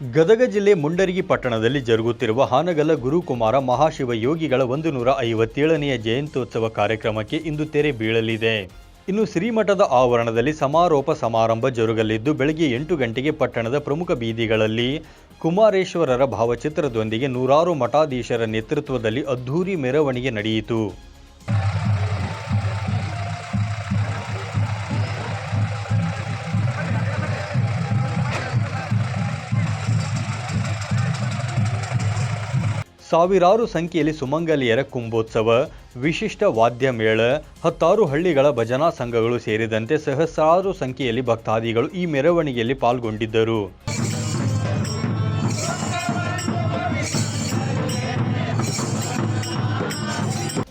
ಗದಗ ಜಿಲ್ಲೆ ಮುಂಡರಗಿ ಪಟ್ಟಣದಲ್ಲಿ ಜರುಗುತ್ತಿರುವ ಹಾನಗಲ್ಲ ಗುರುಕುಮಾರ ಮಹಾಶಿವ ಯೋಗಿಗಳ ಒಂದು ನೂರ ಐವತ್ತೇಳನೆಯ ಜಯಂತ್ಯೋತ್ಸವ ಕಾರ್ಯಕ್ರಮಕ್ಕೆ ಇಂದು ತೆರೆ ಬೀಳಲಿದೆ. ಇನ್ನು ಶ್ರೀಮಠದ ಆವರಣದಲ್ಲಿ ಸಮಾರೋಪ ಸಮಾರಂಭ ಜರುಗಲಿದ್ದು, ಬೆಳಗ್ಗೆ ಎಂಟು ಗಂಟೆಗೆ ಪಟ್ಟಣದ ಪ್ರಮುಖ ಬೀದಿಗಳಲ್ಲಿ ಕುಮಾರೇಶ್ವರರ ಭಾವಚಿತ್ರದೊಂದಿಗೆ ನೂರಾರು ಮಠಾಧೀಶರ ನೇತೃತ್ವದಲ್ಲಿ ಅದ್ಧೂರಿ ಮೆರವಣಿಗೆ ನಡೆಯಿತು. ಸಾವಿರಾರು ಸಂಖ್ಯೆಯಲ್ಲಿ ಸುಮಂಗಲಿಯರ ಕುಂಭೋತ್ಸವ, ವಿಶಿಷ್ಟ ವಾದ್ಯ ಮೇಳ, ಹತ್ತಾರು ಹಳ್ಳಿಗಳ ಭಜನಾ ಸಂಘಗಳು ಸೇರಿದಂತೆ ಸಹಸ್ರಾರು ಸಂಖ್ಯೆಯಲ್ಲಿ ಭಕ್ತಾದಿಗಳು ಈ ಮೆರವಣಿಗೆಯಲ್ಲಿ ಪಾಲ್ಗೊಂಡಿದ್ದರು.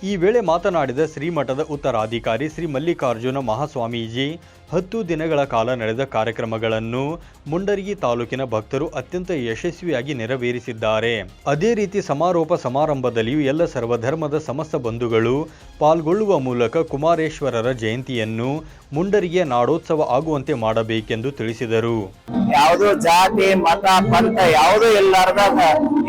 ಈ ವೇಳೆ ಮಾತನಾಡಿದ ಶ್ರೀಮಠದ ಉತ್ತರಾಧಿಕಾರಿ ಶ್ರೀ ಮಲ್ಲಿಕಾರ್ಜುನ ಮಹಾಸ್ವಾಮೀಜಿ ಹತ್ತು ದಿನಗಳ ಕಾಲ ನಡೆದ ಕಾರ್ಯಕ್ರಮಗಳನ್ನು ಮುಂಡರಗಿ ತಾಲೂಕಿನ ಭಕ್ತರು ಅತ್ಯಂತ ಯಶಸ್ವಿಯಾಗಿ ನೆರವೇರಿಸಿದ್ದಾರೆ. ಅದೇ ರೀತಿ ಸಮಾರೋಪ ಸಮಾರಂಭದಲ್ಲಿಯೂ ಎಲ್ಲ ಸರ್ವಧರ್ಮದ ಸಮಸ್ತ ಬಂಧುಗಳು ಪಾಲ್ಗೊಳ್ಳುವ ಮೂಲಕ ಕುಮಾರೇಶ್ವರರ ಜಯಂತಿಯನ್ನು ಮುಂಡರಿಗೆ ನಾಡೋತ್ಸವ ಆಗುವಂತೆ ಮಾಡಬೇಕೆಂದು ತಿಳಿಸಿದರು. ಯಾವುದೋ ಜಾತಿ, ಮತ, ಪಂಥ, ಯಾವುದೂ ಇಲ್ಲಾರ್ದಾಗ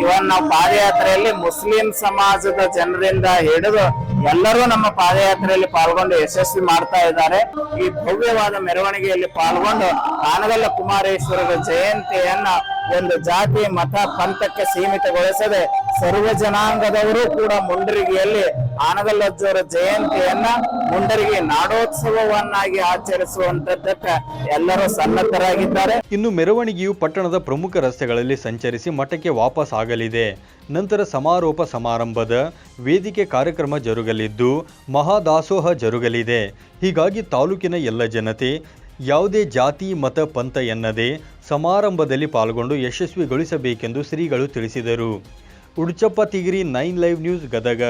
ಇವನ್ ನಾವು ಪಾದಯಾತ್ರೆಯಲ್ಲಿ ಮುಸ್ಲಿಂ ಸಮಾಜದ ಜನರಿಂದ ಹಿಡಿದು ಎಲ್ಲರೂ ನಮ್ಮ ಪಾದಯಾತ್ರೆಯಲ್ಲಿ ಪಾಲ್ಗೊಂಡು ಯಶಸ್ವಿ ಮಾಡ್ತಾ ಇದ್ದಾರೆ. ಈ ಭವ್ಯವಾದ ಮೆರವಣಿಗೆಯಲ್ಲಿ ಪಾಲ್ಗೊಂಡು ಕಾನಗಲ್ಲ ಕುಮಾರೇಶ್ವರರ ಜಯಂತಿಯನ್ನ ಒಂದು ಜಾತಿ ಮತ ಪಂಥಕ್ಕೆ ಸೀಮಿತಗೊಳಿಸದೆ ಸರ್ವ ಜನಾಂಗದವರು ಕೂಡ ಮುಂಡರಿಗೆಯಲ್ಲಿ ಆನಗಲ್ಲಜ್ಜವರ ಜಯಂತಿಯನ್ನ ಮುಂಡರಿಗೆ ನಾಡೋತ್ಸವವನ್ನಾಗಿ ಆಚರಿಸುವಂತದ್ದಕ್ಕೆ ಎಲ್ಲರೂ ಸನ್ನದ್ಧರಾಗಿದ್ದಾರೆ. ಇನ್ನು ಮೆರವಣಿಗೆಯು ಪಟ್ಟಣದ ಪ್ರಮುಖ ರಸ್ತೆಗಳಲ್ಲಿ ಸಂಚರಿಸಿ ಮಠಕ್ಕೆ ವಾಪಸ್ ಆಗಲಿದೆ. ನಂತರ ಸಮಾರೋಪ ಸಮಾರಂಭದ ವೇದಿಕೆ ಕಾರ್ಯಕ್ರಮ ಜರುಗಲಿದ್ದು ಮಹಾದಾಸೋಹ ಜರುಗಲಿದೆ. ಹೀಗಾಗಿ ತಾಲೂಕಿನ ಎಲ್ಲ ಜನತೆ ಯಾವುದೇ ಜಾತಿ, ಮತ, ಪಂಥ ಎನ್ನದೆ ಸಮಾರಂಭದಲ್ಲಿ ಪಾಲ್ಗೊಂಡು ಯಶಸ್ವಿಗೊಳಿಸಬೇಕೆಂದು ಶ್ರೀಗಳು ತಿಳಿಸಿದರು. Uduchappa, Tigiri, nine live news, Gadag.